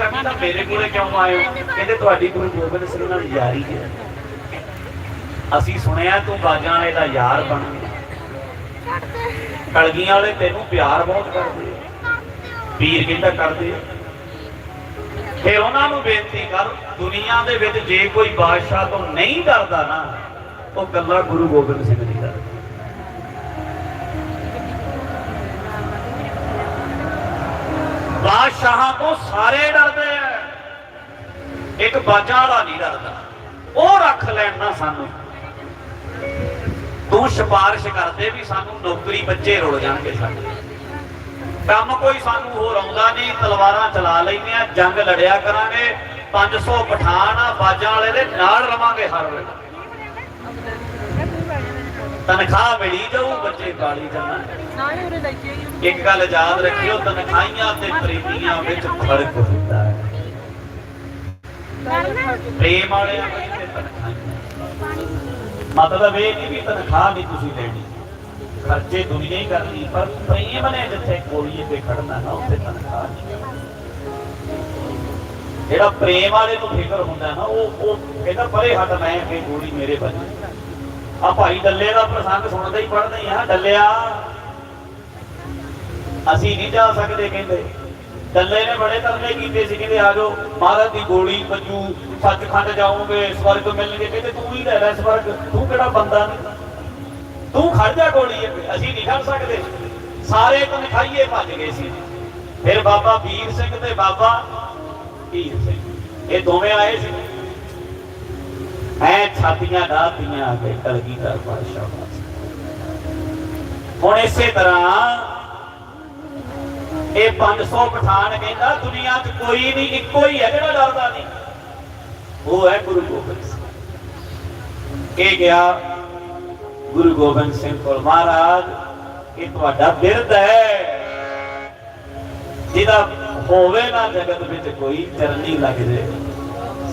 ਪੁੱਛਿਆ ਕਹਿੰਦਾ ਮੇਰੇ ਕੋਲੇ ਕਿਉਂ ਆਏ ਹੋ? ਕਹਿੰਦੇ ਤੁਹਾਡੀ ਗੁਰੂ ਗੋਬਿੰਦ ਸਿੰਘ ਨਾਲ ਯਾਰੀ ਹੈ। ਅਸੀਂ ਸੁਣਿਆ ਤੂੰ ਬਾਜਾਂ ਵਾਲੇ ਦਾ ਯਾਰ ਬਣ ਕਲਗੀਆਂ ਵਾਲੇ ਤੈਨੂੰ ਪਿਆਰ ਬਹੁਤ ਕਰਦੇ ਆ। ਪੀਰ ਕਹਿੰਦਾ ਕਰਦੇ ਆ। ਫਿਰ ਉਹਨਾਂ ਨੂੰ ਬੇਨਤੀ ਕਰ, ਦੁਨੀਆ ਦੇ ਵਿੱਚ ਜੇ ਕੋਈ ਬਾਦਸ਼ਾਹ ਤੋਂ ਨਹੀਂ ਡਰਦਾ ਨਾ, ਉਹ ਗੱਲਾਂ ਗੁਰੂ ਗੋਬਿੰਦ ਸਿੰਘ ਦੀ ਦਾ ਬਾਦਸ਼ਾਹਾਂ ਤੋਂ ਸਾਰੇ ਡਰਦੇ ਆ। ਇੱਕ ਬਾਜਾਂ ਵਾਲਾ ਨਹੀਂ ਡਰਦਾ। ਉਹ ਰੱਖ ਲੈਣ ਨਾ ਸਾਨੂੰ। ਤੂੰ ਸਿਫਾਰਿਸ਼ ਕਰਦੇ ਵੀ ਸਾਨੂੰ ਨੌਕਰੀ ਬੱਚੇ ਰੁਲ ਜਾਣਗੇ ਸਾਡੇ। ਕੰਮ ਕੋਈ ਸਾਨੂੰ ਹੋਰ ਆਉਂਦਾ ਨਹੀਂ, ਤਲਵਾਰਾਂ ਚਲਾ ਲੈਂਦੇ ਆ, ਜੰਗ ਲੜਿਆ ਕਰਾਂਗੇ 500 ਪਠਾਨ ਆ, ਬਾਜਾਂ ਵਾਲੇ ਦੇ ਨਾਲ ਰਵਾਂਗੇ ਹਰ ਵੇਲੇ। ਤਨਖਾਹ ਮਿਲੀ ਜਾਊ ਪਾਲੀ ਜਾਣਾ ਇੱਕ ਗੱਲ ਯਾਦ ਰੱਖਿਓ ਤਨਖਾਹੀਆਂ ਤੇ ਪ੍ਰੀਤੀਆਂ ਵਿੱਚ ਫ਼ਰਕ ਹੁੰਦਾ ਹੈ। ਪ੍ਰੇਮ ਵਾਲਿਆਂ ਵਿੱਚ ਤੇ ਤਨਖਾਹੀਆਂ ਮਤਲਬ ਇਹ ਨਹੀਂ ਵੀ ਤਨਖਾਹ ਨਹੀਂ ਤੁਸੀਂ ਲੈਣੀ। ਖਰਚੇ ਦੁਨੀਆ ਹੀ ਕਰਨੀ ਪਰ ਪ੍ਰੇਮ ਨੇ ਜਿੱਥੇ ਕੋਲੀਏ ਤੇ ਖੜਨਾ ਨਾ ਉੱਥੇ ਤਨਖਾਹ ਨਹੀਂ ਜਿਹੜਾ ਪ੍ਰੇਮ ਵਾਲੇ ਨੂੰ ਫਿਕਰ ਹੁੰਦਾ ਨਾ ਉਹ ਉਹ ਕਹਿੰਦਾ ਪਰੇ ਹਟ ਮੈਂ ਕਿ ਗੋਲੀ ਮੇਰੇ ਬੱਚੇ ਆ ਭਾਈ ਡੱਲੇ ਦਾ ਪ੍ਰਸੰਗ ਸੁਣਦੇ ਹੀ ਪੜਦੇ ਆ, ਡੱਲਿਆ। ਅਸੀਂ ਨਹੀਂ ਜਾ ਸਕਦੇ ਕਹਿੰਦੇ। ਡੱਲੇ ਨੇ ਬੜੇ ਤਰਲੇ ਕੀਤੇ ਸੀ, ਕਹਿੰਦੇ ਆ ਜਾਓ, ਮਹਾਰਾਜ ਦੀ ਗੋਲੀ ਵੱਜੂ, ਸੱਚਖੰਡ ਜਾਓਗੇ, ਸਵਰਗ ਮਿਲਣਗੇ। ਕਹਿੰਦੇ ਤੂੰ ਹੀ ਲੈ ਲੈ ਸਵਰਗ, ਤੂੰ ਕਿਹੜਾ ਬੰਦਾ ਨਹੀਂ ਤੂੰ ਖੜ ਜਾ ਗੋਲੀ ਅਸੀਂ ਨਹੀਂ ਖੜ ਸਕਦੇ। ਸਾਰੇ ਤਨਖਾਹੀਏ ਭੱਜ ਗਏ ਸੀ। ਫਿਰ ਬਾਬਾ ਵੀਰ ਸਿੰਘ ਤੇ ਬਾਬਾ ਵੀਰ ਸਿੰਘ, ਇਹ ਦੋਵੇਂ ਆਏ ਸੀ। ਐ ਛਾਤੀਆਂ ਢਾਤੀਆਂ ਆ ਕੇ ਕਲਗੀ ਪਾਸ਼ਾ ਹੁਣ ਇਸੇ ਤਰ੍ਹਾਂ ਇਹ 500 ਪਠਾਨ ਕਹਿੰਦਾ, ਦੁਨੀਆ 'ਚ ਕੋਈ ਨਹੀਂ ਇੱਕੋ ਹੀ ਹੈ, ਜਿਹੜਾ ਡਰਦਾ ਨਹੀਂ। ਉਹ ਹੈ ਗੁਰੂ ਗੋਬਿੰਦ ਸਿੰਘ। ਇਹ ਗਿਆ ਗੁਰੂ ਗੋਬਿੰਦ ਸਿੰਘ ਕੋਲ, ਮਹਾਰਾਜ, ਇਹ ਤੁਹਾਡਾ ਬਿਰਧ ਹੈ। ਜਿਹਦਾ ਹੋਵੇ ਨਾ ਜਗਤ ਵਿੱਚ ਕੋਈ ਚਰਨੀ ਲੱਗ ਜੇ,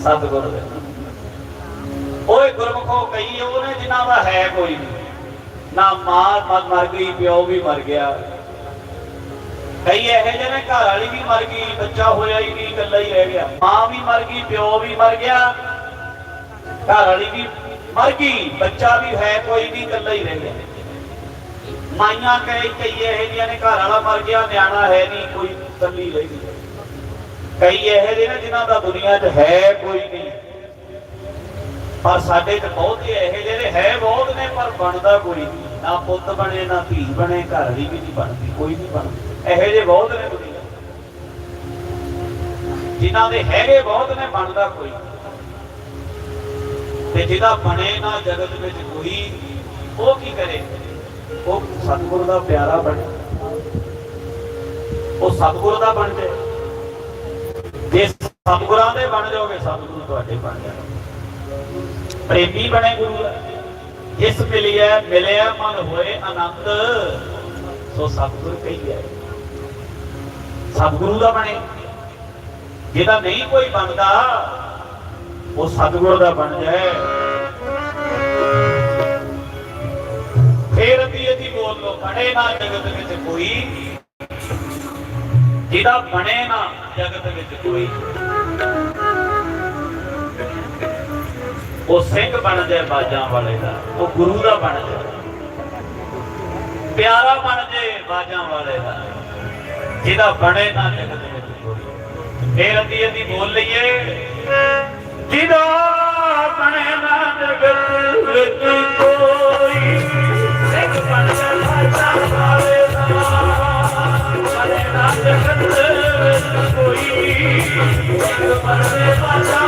ਸਤਿਗੁਰੂ ਦੇ ਓਏ ਗੁਰਮਖੋ ਕਈ ਉਹਨੇ ਜਿਨ੍ਹਾਂ ਦਾ ਹੈ ਕੋਈ ਨਹੀਂ। ਨਾ ਮਾਂ ਮਰ ਮਰ ਗਈ, ਪਿਓ ਵੀ ਮਰ ਗਿਆ। ਕਈ ਇਹੋ ਜਿਹੇ ਨੇ ਘਰ ਵਾਲੀ ਵੀ ਮਰ ਗਈ, ਬੱਚਾ ਹੋਇਆ ਹੀ ਨਹੀਂ, ਇਕੱਲਾ ਹੀ ਰਹਿ ਗਿਆ। ਮਾਂ ਵੀ ਮਰ ਗਈ, ਪਿਓ ਵੀ ਮਰ ਗਿਆ। ਘਰ ਵਾਲੀ ਵੀ ਮਰ ਗਈ, ਬੱਚਾ ਵੀ ਹੈ ਕੋਈ ਨਹੀਂ, ਇਕੱਲਾ ਹੀ ਰਹਿ ਗਿਆ। ਮਾਈਆਂ ਕਈ ਕਈ ਇਹੋ ਜਿਹੀਆਂ ਨੇ, ਘਰ ਵਾਲਾ ਮਰ ਗਿਆ, ਨਿਆਣਾ ਹੈ ਨਹੀਂ, ਕੋਈ ਇਕੱਲੀ ਰਹਿ ਗਈ। ਕਈ ਇਹੋ ਜਿਹੇ ਨੇ ਜਿਨ੍ਹਾਂ ਦਾ ਦੁਨੀਆ 'ਚ ਹੈ ਕੋਈ ਨਹੀਂ। ਪਰ ਸਾਡੇ 'ਚ ਬਹੁਤ ਇਹੋ ਜਿਹੇ ਨੇ, ਹੈ ਬਹੁਤ ਨੇ, ਪਰ ਬਣਦਾ ਕੋਈ ਨਹੀਂ। ਨਾ ਪੁੱਤ ਬਣੇ, ਨਾ ਧੀ ਬਣੇ, ਘਰ ਦੀ ਵੀ ਨਹੀਂ ਬਣਦੀ, ਕੋਈ ਨਹੀਂ ਬਣਦੀ। ਇਹੋ ਜਿਹੇ ਬਹੁਤ ਨੇ ਦੁਨੀਆ ਜਿਨ੍ਹਾਂ ਦੇ ਹੈਗੇ ਬਹੁਤ ਨੇ, ਬਣਦਾ ਕੋਈ ਤੇ ਜਿਹਦਾ ਬਣੇ ਨਾ ਜਗਤ ਵਿੱਚ ਕੋਈ ਉਹ ਕੀ ਕਰੇ? ਉਹ ਸਤਿਗੁਰ ਦਾ ਪਿਆਰਾ ਬਣੇ। ਉਹ ਸਤਿਗੁਰ ਦਾ ਬਣ ਜਾਏ। ਜੇ ਸਤਿਗੁਰਾਂ ਦੇ ਬਣ ਜਾਓਗੇ, ਸਤਿਗੁਰੂ ਤੁਹਾਡੇ ਬਣ ਜਾਣਗੇ। ਪ੍ਰੇਮੀ ਬਣੇ ਗੁਰੂ ਦਾ। ਜਿਸ ਮਿਲਿਆ ਮਿਲਿਆ ਮਨ ਹੋਏ ਆਨੰਦ, ਸੋ ਸਤਿਗੁਰ ਕਹੀਏ ਸਤਿਗੁਰੂ ਦਾ ਬਣੇ। ਜਿਹਦਾ ਨਹੀਂ ਕੋਈ ਬਣਦਾ, ਉਹ ਸਤਿਗੁਰ ਦਾ ਬਣ ਜਾਏ। ਫੇਰ ਵੀ ਇਹਦੀ ਬੋਲ ਲੋ ਬਣੇ ਨਾ ਜਗਤ ਵਿੱਚ ਕੋਈ। ਜਿਹਦਾ ਬਣੇ ਨਾ ਜਗਤ ਵਿੱਚ ਕੋਈ। ਉਹ ਸਿੰਘ ਬਣ ਜਾਏ ਬਾਜਾਂ ਵਾਲੇ ਦਾ, ਉਹ ਗੁਰੂ ਦਾ ਬਣ ਜਾਏ ਪਿਆਰਾ ਬਣ ਜਾਏ ਬਾਜਾਂ ਵਾਲੇ ਦਾ। ਜਿਹਦਾ ਬਣੇ ਨਾ ਜਗਤ ਫੇਰ ਅੱਧੀ ਅੱਧੀ ਬੋਲ ਲਈਏ, ਜਿਹਦਾ ਬਣੇ ਨਾ ਜਗਤ ਵਿੱਚ ਕੋਈ। ਸਿੰਘ ਬਣ ਜਾਏ ਬਾਜਾਂ ਵਾਲੇ ਦਾ, ਬਣੇ ਨਾ ਜਗਤ ਵਿੱਚ ਕੋਈ। ਸਿੰਘ ਬਣ ਜਾਏ ਬਾਜਾਂ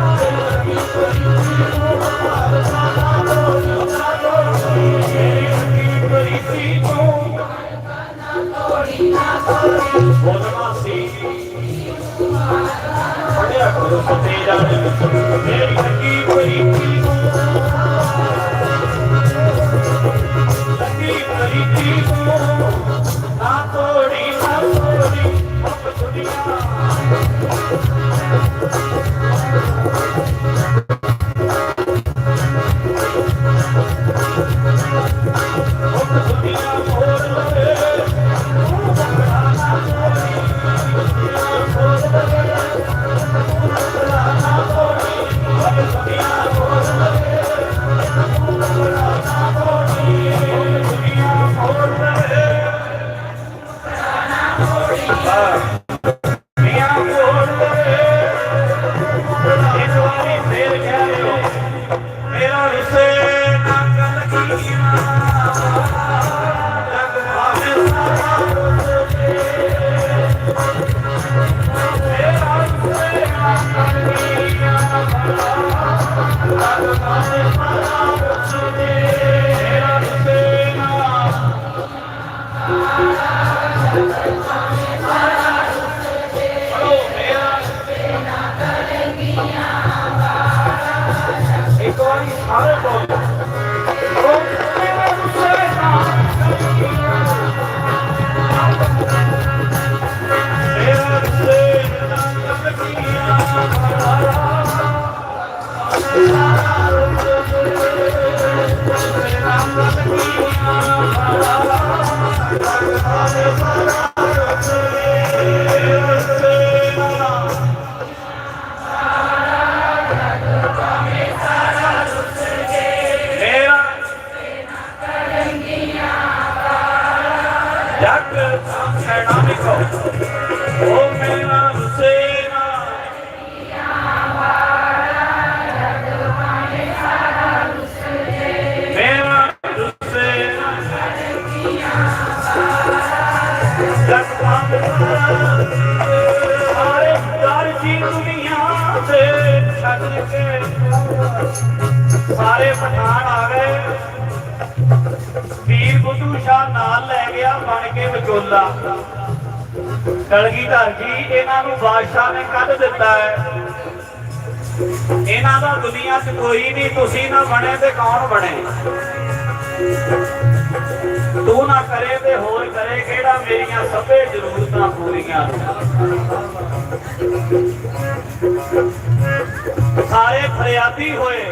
ਲੱਗੀ ਪ੍ਰੀਤੀ ਨੂੰ ਨਾ ਤੋੜੀ ਨਾ Lord. ਜਗ ਸਾਖਣਾ ਲਿਖੋ ਉਹ ਮੇਰਾ ਛੱਡ ਕੇ ਸਾਰੇ ਪਠਾਨ ਆ ਗਏ। ਵੀਰ ਬੁੱਧੂ ਸ਼ਾਹ ਨਾਲ ਲੈ ਗਿਆ ਬਣ ਕੇ ਵਿਚੋਲਾ। ਕਲਗੀਧਰ ਜੀ, ਇਹਨਾਂ ਨੂੰ ਬਾਦਸ਼ਾਹ ਨੇ ਕੱਢ ਦਿੱਤਾ ਹੈ। ਇਹਨਾਂ ਦਾ ਦੁਨੀਆ 'ਚ ਕੋਈ ਨਹੀਂ, ਤੁਸੀਂ ਨਾ ਬਣੇ ਤੇ ਕੌਣ ਬਣੇ? ਤੂੰ ਨਾ ਕਰੇ ਤੇ ਹੋਰ ਕਰੇ ਕਿਹੜਾ ਮੇਰੀਆਂ ਸਭੇ ਜ਼ਰੂਰਤਾਂ ਪੂਰੀਆਂ? ਸਾਰੇ ਫਰਿਆਦੀ ਹੋਏ।